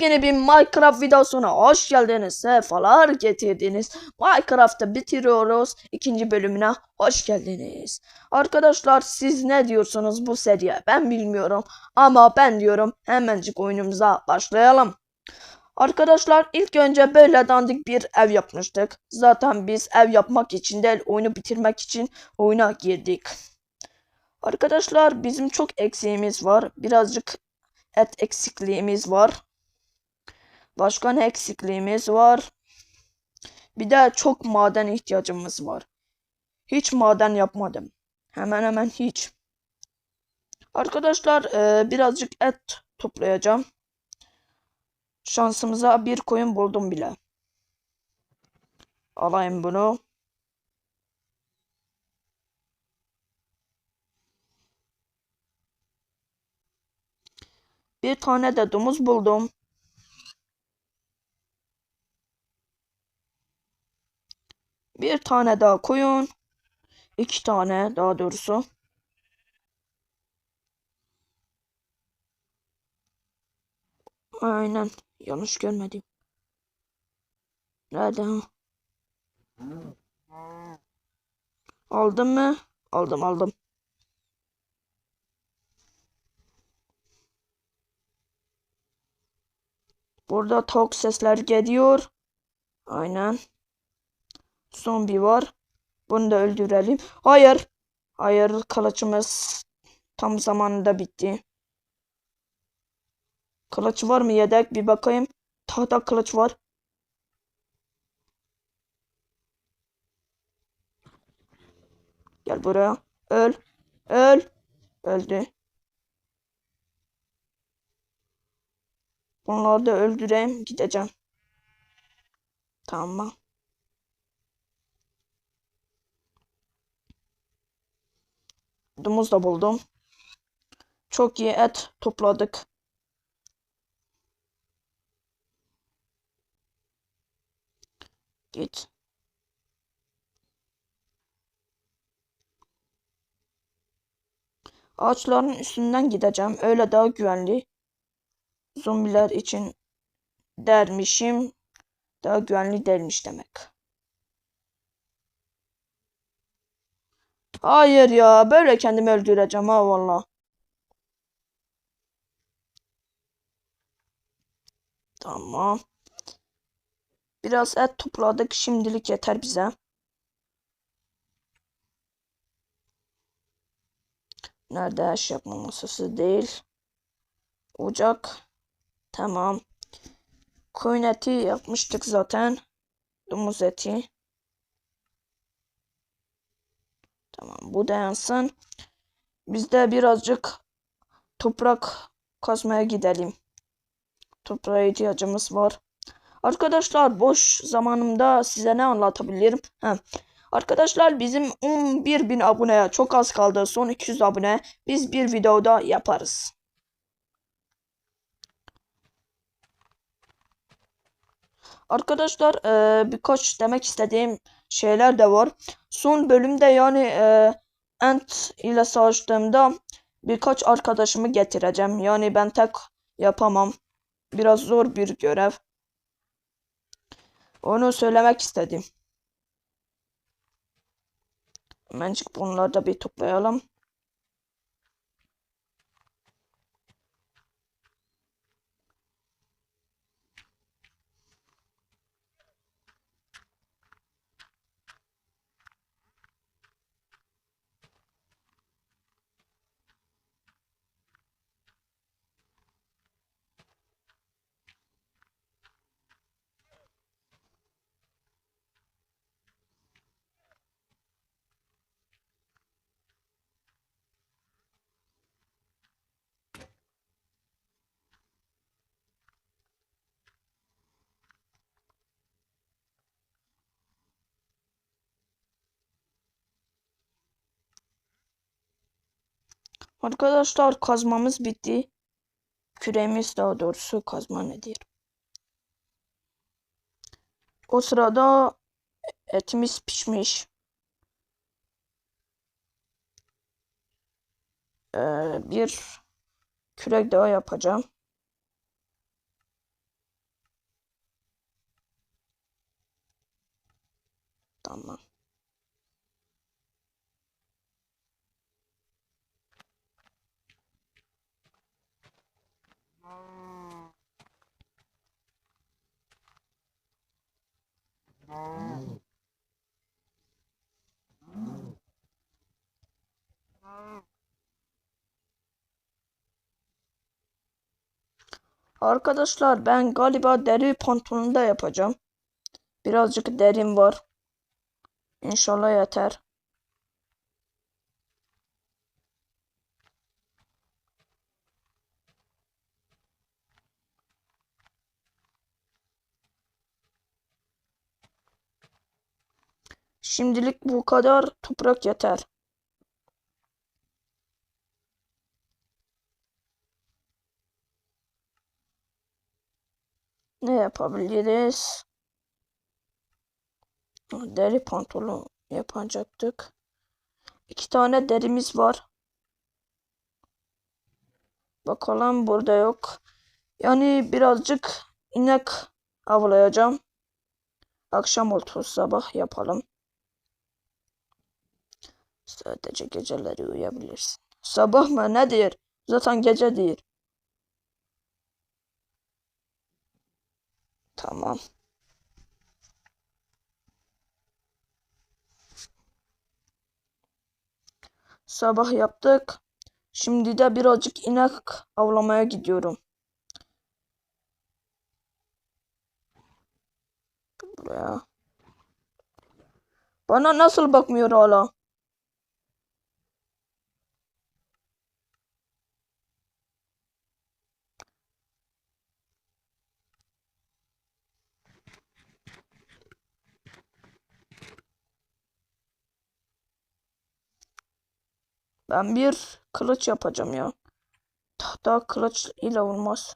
Yepyeni bir Minecraft videosuna hoş geldiniz. Sefalar getirdiniz. Minecraft'ı bitiriyoruz. İkinci bölümüne hoş geldiniz. Arkadaşlar siz ne diyorsunuz bu seriye ben bilmiyorum. Ama ben diyorum hemencik oyunumuza başlayalım. Arkadaşlar ilk önce böyle dandik bir ev yapmıştık. Zaten biz ev yapmak için değil oyunu bitirmek için oyuna girdik. Arkadaşlar bizim çok eksiğimiz var. Birazcık et eksikliğimiz var. Başka ne eksikliğimiz var? Bir de çok maden ihtiyacımız var. Hiç maden yapmadım. Hemen hemen hiç. Arkadaşlar eee, birazcık et toplayacağım. Şansımıza bir koyun buldum bile. Alayım bunu. Bir tane de domuz buldum. Bir tane daha koyun. İki tane daha doğrusu. Aynen. Yanlış görmedim. Nerede? o? Aldın mı? Aldım aldım. Burada tavuk sesler geliyor. Aynen. Zombi var. Bunu da öldürelim. Hayır. Hayır kılıçımız tam zamanında bitti. Kılıç var mı yedek? Bir bakayım. Tahta kılıç var. Gel buraya. Öl. Öl. Öldü. Bunları da öldüreyim. Gideceğim. Tamam. Domuz da buldum. Çok iyi et topladık. Git. Ağaçların üstünden gideceğim. Öyle daha güvenli. Zombiler için dermişim. Daha güvenli değilmiş demek. Hayır ya. Böyle kendimi öldüreceğim ha valla. Tamam. Biraz et topladık. Şimdilik yeter bize. Nerede iş yapma masası değil. Ocak. Tamam. Koyun eti yapmıştık zaten. Domuz eti. Tamam bu da yansın. Biz de birazcık toprak kazmaya gidelim. Toprağa ihtiyacımız var. Arkadaşlar boş zamanımda size ne anlatabilirim? Heh. Arkadaşlar bizim 11.000 aboneye çok az kaldı. Son 200 abone biz bir videoda yaparız. Arkadaşlar birkaç demek istediğim şeyler de var. Son bölümde yani eee Ant ile savaştığımda birkaç arkadaşımı getireceğim. Yani ben tek yapamam. Biraz zor bir görev. Onu söylemek istedim. Hemencik bunları da bir toplayalım. Arkadaşlar kazmamız bitti. Küremiz daha doğrusu kazma nedir? O sırada etimiz pişmiş. Ee, bir kürek daha yapacağım. Tamam. Arkadaşlar ben galiba deri pantolonda yapacağım. Birazcık derim var. İnşallah yeter. Şimdilik bu kadar toprak yeter. Ne yapabiliriz? Deri pantolon yapacaktık. İki tane derimiz var. Bakalım burada yok. Yani birazcık inek avlayacağım. Akşam oldu sabah yapalım. Sadece geceleri uyuyabilirsin. Sabah mı nedir? Zaten gece değil. Tamam. Sabah yaptık. Şimdi de birazcık inek avlamaya gidiyorum. Buraya. Bana nasıl bakmıyor hala? Ben bir kılıç yapacağım ya. Tahta kılıç ile olmaz.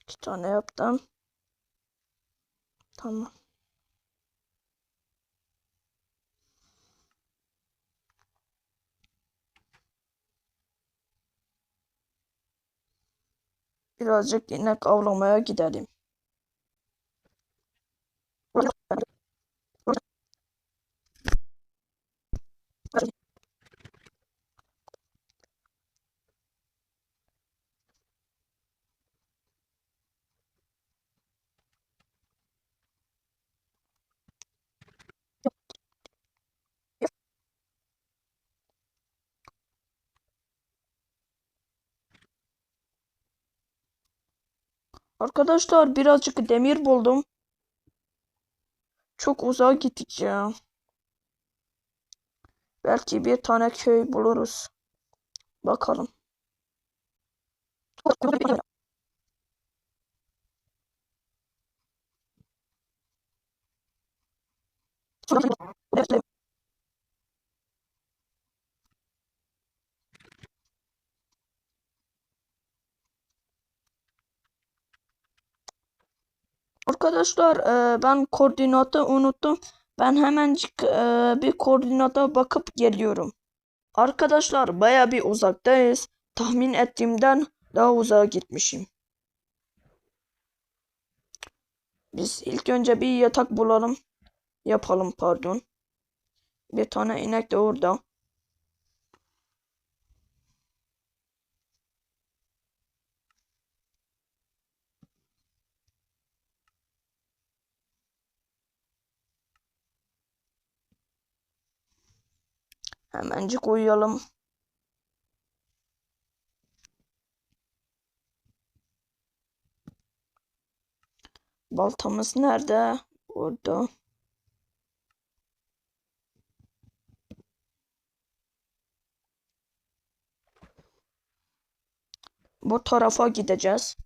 İki tane yaptım. Tamam. Birazcık inek avlamaya gidelim. Arkadaşlar birazcık demir buldum. Çok uzağa gittik ya. Belki bir tane köy buluruz. Bakalım. Arkadaşlar e, ben koordinatı unuttum. Ben hemencik e, bir koordinata bakıp geliyorum. Arkadaşlar baya bir uzaktayız. Tahmin ettiğimden daha uzağa gitmişim. Biz ilk önce bir yatak bulalım. Yapalım pardon. Bir tane inek de orada. Hemencik uyuyalım. Baltamız nerede? Orada. Bu tarafa gideceğiz.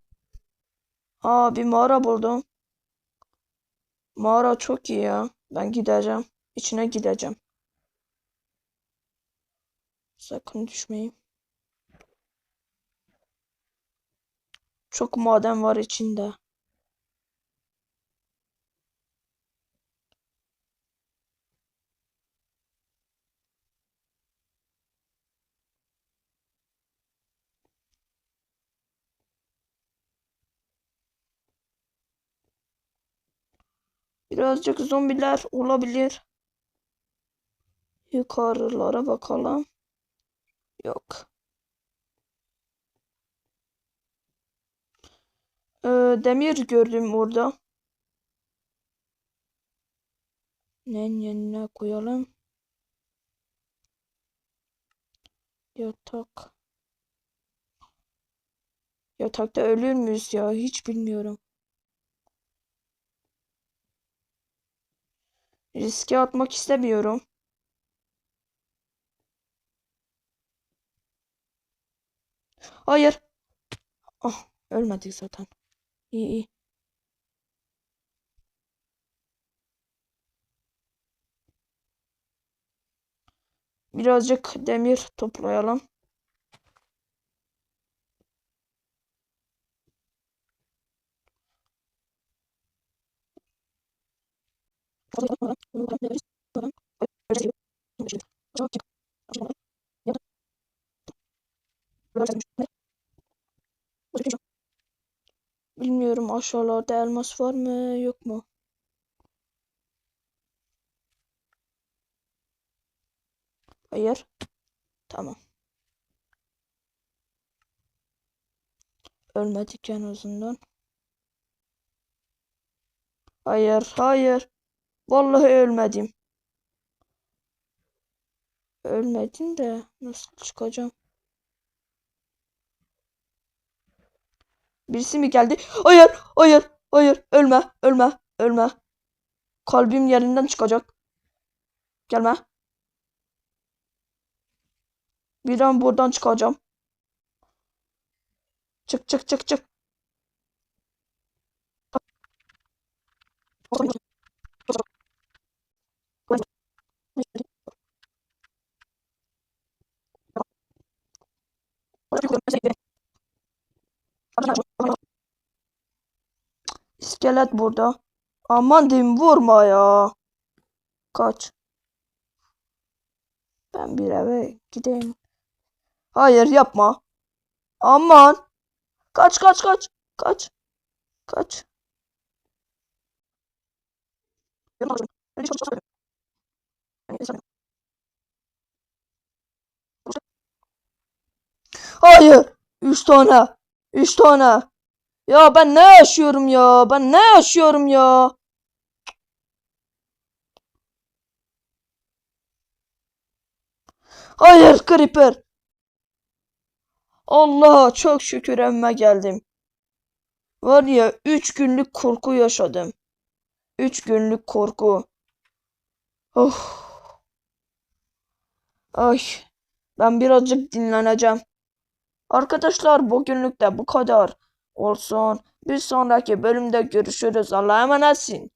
Aa bir mağara buldum. Mağara çok iyi ya. Ben gideceğim. İçine gideceğim. Sakın düşmeyin. Çok maden var içinde. Birazcık zombiler olabilir. Yukarılara bakalım. Yok. Ee, demir gördüm orada. Ne yerine koyalım? Yatak. Yatakta ölür müyüz ya? Hiç bilmiyorum. Riske atmak istemiyorum. Hayır. Ah, ölmedik zaten. İyi iyi. Birazcık demir toplayalım. Bilmiyorum aşağılarda elmas var mı yok mu? Hayır. Tamam. Ölmedik en azından. Hayır, hayır. Vallahi ölmedim. Ölmedim de nasıl çıkacağım? Birisi mi geldi? Hayır, hayır, hayır. Ölme, ölme, ölme. Kalbim yerinden çıkacak. Gelme. Bir an buradan çıkacağım. Çık çık çık çık. İskelet burada. Aman diyeyim vurma ya. Kaç. Ben bir eve gideyim. Hayır yapma. Aman. Kaç kaç kaç. Kaç. Kaç. Hayır. Üç tane. Üç tane. Ya ben ne yaşıyorum ya? Ben ne yaşıyorum ya? Hayır Creeper. Allah çok şükür emme geldim. Var ya 3 günlük korku yaşadım. 3 günlük korku. Oh. Ay. Ben birazcık dinleneceğim. Arkadaşlar bugünlük de bu kadar olsun. Bir sonraki bölümde görüşürüz. Allah'a emanetsin.